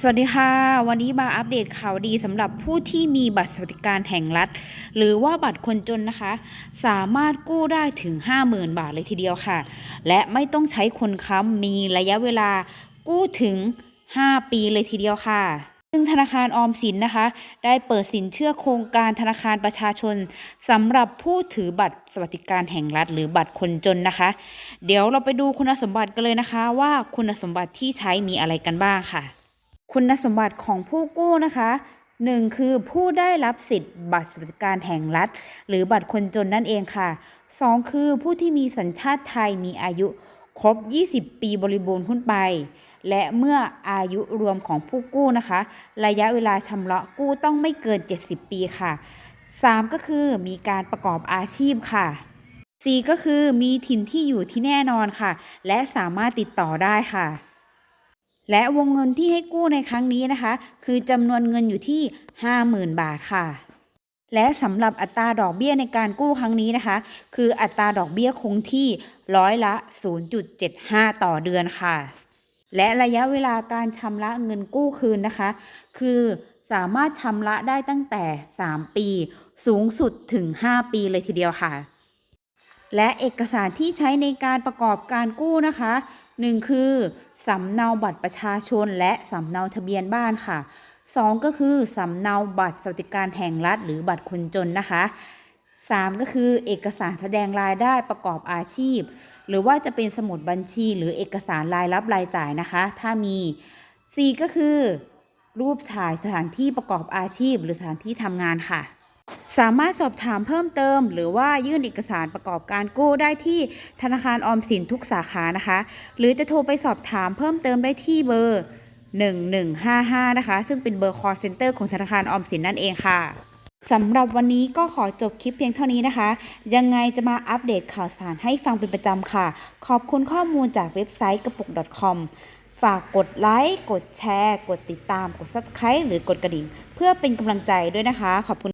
สวัสดีค่ะ วันนี้มาอัปเดตข่าวดีสำหรับผู้ที่มีบัตรสวัสดิการแห่งรัฐ หรือว่าบัตรคนจนนะคะ สามารถกู้ได้ถึง 50,000 บาทเลยทีเดียวค่ะ และไม่ต้องใช้คนค้ำมีระยะเวลากู้ถึง 5 ปีเลยทีเดียวค่ะซึ่งธนาคารออมสินนะคะ ได้เปิดสินเชื่อโครงการธนาคารประชาชนสำหรับผู้ถือบัตรสวัสดิการแห่งรัฐ หรือบัตรคนจนนะคะ เดี๋ยวเราไปดูคุณสมบัติกันเลยนะคะ ว่าคุณสมบัติที่ใช้มีอะไรกันบ้างค่ะ คุณสมบัติของผู้กู้นะคะหนึ่งคือผู้ได้รับสิทธิ์บัตรสวัสดิการแห่งรัฐ หรือบัตรคนจนนั่นเองค่ะสองคือผู้ที่มีสัญชาติไทยมีอายุครบ 20 ปีบริบูรณ์ขึ้นไป และเมื่ออายุรวมของผู้กู้นะคะ ระยะเวลาชำระกู้ต้องไม่เกิน 70 ปีค่ะ 3 ก็คือมีการประกอบอาชีพค่ะ 4 ก็คือมีถิ่นที่อยู่ที่แน่นอนค่ะ และสามารถติดต่อได้ค่ะ และวงเงินที่ให้กู้ในครั้งนี้นะคะ คือจำนวนเงินอยู่ที่ 50,000 บาทค่ะ และสำหรับอัตราดอกเบี้ยในการกู้ครั้งนี้นะคะ คืออัตราดอกเบี้ยคงที่ร้อยละ 0.75 ต่อเดือนค่ะ และระยะเวลาการชำระเงินกู้คืนนะคะ คือสามารถชำระได้ตั้งแต่ 3 ปี สูงสุดถึง 5 ปีเลยทีเดียวค่ะ และเอกสารที่ใช้ในการประกอบการกู้นะคะ 1 คือสำเนาบัตรประชาชนและสำเนาทะเบียนบ้านค่ะ 2 ก็คือสำเนาบัตรสวัสดิการแห่งรัฐ หรือบัตรคนจนนะคะ 3 ก็คือเอกสารแสดงรายได้ประกอบอาชีพ หรือว่าจะเป็นสมุดบัญชี หรือเอกสารรายรับรายจ่ายนะคะ ถ้ามี 4 ก็คือ รูปถ่ายสถานที่ประกอบอาชีพ หรือสถานที่ทำงานค่ะ สามารถสอบถามเพิ่มเติม หรือว่ายื่นเอกสารประกอบการกู้ได้ที่ธนาคารออมสินทุกสาขานะคะ หรือจะโทรไปสอบถามเพิ่มเติมได้ที่เบอร์ 1155 นะคะ ซึ่งเป็นเบอร์ call center ของธนาคารออมสินนั่นเองค่ะสำหรับวันนี้ก็ขอจบคลิปเพียงเท่านี้นะคะ ยังไงจะมาอัปเดตข่าวสารให้ฟังเป็นประจำค่ะ ขอบคุณข้อมูลจากเว็บไซต์กระปุก .com ฝากกดไลค์ กดแชร์ กดติดตาม กด subscribe หรือกดกระดิ่ง เพื่อเป็นกำลังใจด้วยนะคะ ขอบคุณ